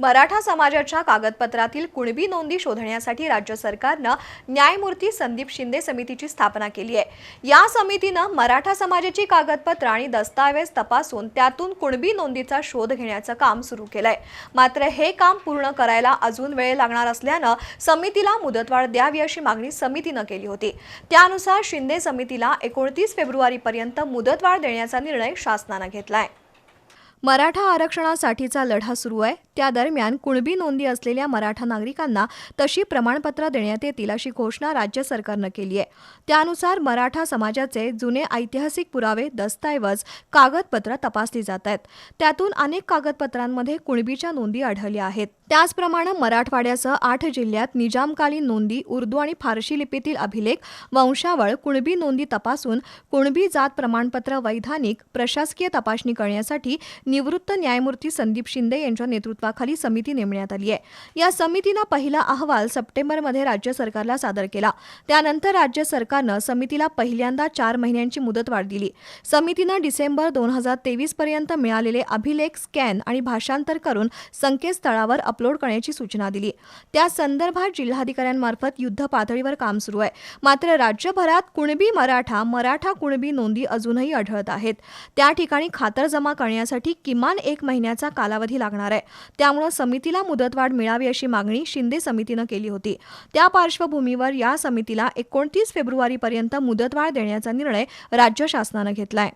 मराठा समाजाच्या कागदपत्रातील कुणबी नोंदी शोधण्यासाठी राज्य सरकारनं न्यायमूर्ती संदीप शिंदे समितीची स्थापना केली आहे. या समितीनं मराठा समाजाची कागदपत्र आणि दस्तावेज तपासून त्यातून कुणबी नोंदीचा शोध घेण्याचं काम सुरू केलंय. मात्र हे काम पूर्ण करायला अजून वेळ लागणार असल्यानं समितीला मुदतवाढ द्यावी अशी मागणी समितीनं केली होती. त्यानुसार शिंदे समितीला एकोणतीस फेब्रुवारीपर्यंत मुदतवाढ देण्याचा निर्णय शासनानं घेतलाय. मराठा आरक्षणासाठीचा लढा सुरू आहे. त्या दरम्यान कुणबी नोंदी असलेल्या मराठा नागरिकांना तशी प्रमाणपत्र देण्यात येतील अशी घोषणा राज्य सरकारनं केली आहे. त्यानुसार मराठा समाजाचे जुने ऐतिहासिक पुरावे दस्तऐवज कागदपत्र तपासली जात आहेत. त्यातून अनेक कागदपत्रांमध्ये कुणबीच्या नोंदी आढळल्या आहेत. त्याचप्रमाणे मराठवाड्यासह आठ जिल्ह्यात निजामकालीन नोंदी उर्दू आणि फारशी लिपीतील अभिलेख वंशावळ कुणबी नोंदी तपासून कुणबी जात प्रमाणपत्र वैधानिक प्रशासकीय तपासणी करण्यासाठी निवृत्त न्यायमूर्ती संदीप शिंदे यांच्या नेतृत्वाखाली समिती नेमण्यात आली आहे. या समितीनं पहिला अहवाल सप्टेंबरमध्ये राज्य सरकारला सादर केला. त्यानंतर राज्य सरकारनं समितीला पहिल्यांदा चार महिन्यांची मुदतवाढ दिली. समितीनं डिसेंबर दोन हजार तेवीस पर्यंत मिळालेले अभिलेख स्कॅन आणि भाषांतर करून संकेतस्थळावर अपलोड करण्याची सूचना दिली. त्या संदर्भात जिल्हाधिकाऱ्यांमार्फत युद्ध पातळीवर काम सुरू आहे. मात्र राज्यभरात कुणबी मराठा मराठा कुणबी नोंदी अजूनही आढळत आहेत. त्या ठिकाणी खातरजमा करण्यासाठी किमान एक महिन्याचा कालावधी लागणार आहे. त्यामुळे समितीला मुदतवाढ मिळावी अशी मागणी शिंदे समितीनं केली होती. त्या पार्श्वभूमीवर या समितीला एकोणतीस फेब्रुवारीपर्यंत मुदतवाढ देण्याचा निर्णय राज्य शासनानं घेतलाय.